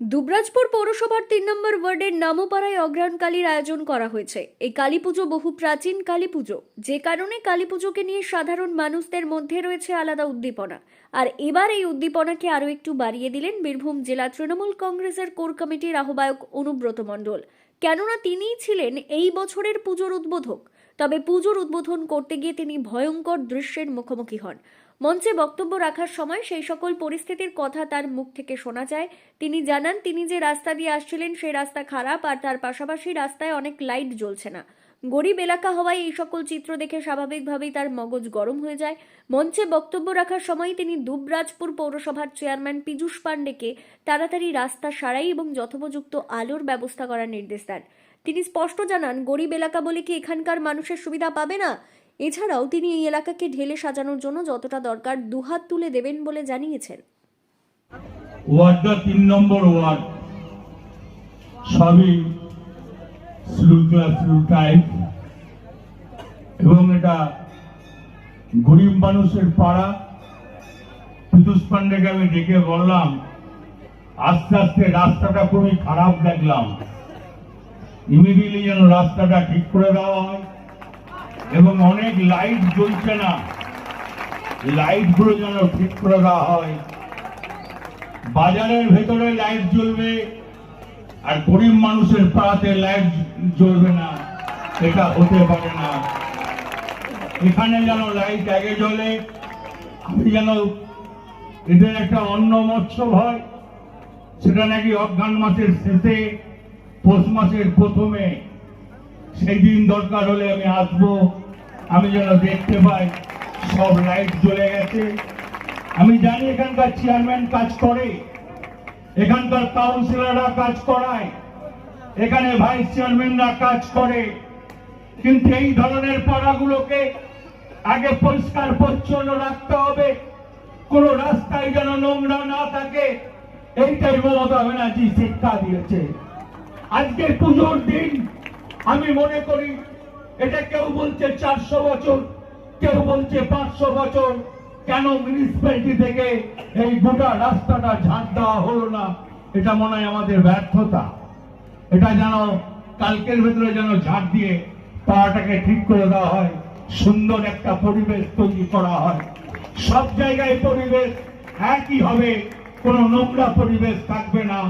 দুবরাজপুর পৌরসভার তিন নম্বর ওয়ার্ডের নামোপাড়ায় অগ্রহায়ণ কালীর আয়োজন করা হয়েছে। এই কালী পুজো বহু প্রাচীন কালী পুজো যে কারণে কালী পুজোকে নিয়ে সাধারণ মানুষদের মধ্যে রয়েছে আলাদা উদ্দীপনা। আর এবার এই উদ্দীপনাকে আরও একটু বাড়িয়ে দিলেন বীরভূম জেলা তৃণমূল কংগ্রেসের কোর কমিটির আহ্বায়ক অনুব্রত মণ্ডল। কেননা তিনিই ছিলেন এই বছরের পুজোর উদ্বোধক। তবে পুজোর উদ্বোধন করতে গিয়ে তিনি ভয়ঙ্কর দৃশ্যের মুখোমুখি হন। মঞ্চে বক্তব্য রাখার সময় সেই সকল পরিস্থিতির কথা তার মুখ থেকে শোনা যায়। তিনি জানান, তিনি যে রাস্তা দিয়ে আসছিলেন সেই রাস্তা খারাপ আর তার পাশাপাশি রাস্তায় অনেক লাইট জ্বলছে না। গরিব এলাকা হওয়ায় এই সকল চিত্র দেখে স্বাভাবিকভাবেই তার মগজ গরম হয়ে যায়। মঞ্চে বক্তব্য রাখার সময় তিনি দুবরাজপুর পৌরসভার চেয়ারম্যান পীযূষ পাণ্ডেকে তাড়াতাড়ি রাস্তা সারাই এবং যথোপযুক্ত আলোর ব্যবস্থা করার নির্দেশ দেন। তিনি স্পষ্ট জানান, গরিব এলাকা বলে কি এখানকার মানুষের সুবিধা পাবে না? এছাড়াও তিনি এই এলাকাকে ঢেলে সাজানোর জন্য যতটা দরকার দুহাত তুলে দেবেন বলে জানিয়েছেন। ওয়ার্ডটা তিন নম্বর ওয়ার্ড সবই টাইপ। এবং এটা গরিব মানুষের পাড়া। পান্ডেকে আমি ডেকে বললাম, আস্তে আস্তে রাস্তাটা খুবই খারাপ দেখলাম। ইমিডিয়েটলি যেন রাস্তাটা ঠিক করে দেওয়া হয়। এবং অনেক লাইট জ্বলছে না। লাইটগুলো যেন ঠিক করে দেওয়া হয়। বাজারের ভেতরে লাইট জ্বলবে আর গরিব মানুষের পাড়াতে লাইট জ্বলবে না। এটা হতে পারে না। এখানে যেন লাইট আগে জ্বলে আমি যেন এদের একটা অন্য মৎসব হয়, সেটা নাকি অজ্ঞান মাসের শেষে, পৌষ মাসের প্রথমে। সেই দিন দরকার হলে আমি আসব। আমি যেন দেখতে পাই, সব লাইট জ্বলে গেছে। আমি জানি এখানকার চেয়ারম্যান কাজ করে, এখানকার কাউন্সিলররা কাজ করায়, এখানে ভাইস চেয়ারম্যানরা কাজ করে। কিন্তু এই ধরনের পাড়াগুলোকে আগে পরিষ্কার, পরিচ্ছন্ন রাখতে হবে। কোন রাস্তায় যেন নোংরা না থাকে, এইটাই মমতা ব্যানার্জি শিক্ষা দিয়েছে। আজকে পুজোর দিন আমি মনে করি এটা কেউ বলছে চারশো বছর, কেউ বলছে পাঁচশো বছর। কেন মিউনিসিপ্যালিটি থেকে এই গোটা রাস্তাটা ঝাঁট দেওয়া হলো না? এটা মনে হয় আমাদের ব্যর্থতা। এটা যেন কালকের ভেতরে যেন ঝাঁট দিয়ে পাড়াটাকে ঠিক করে দেওয়া হয়, সুন্দর একটা পরিবেশ তৈরি করা হয়। সব জায়গায় পরিবেশ একই হবে, কোনো নোংরা পরিবেশ থাকবে না।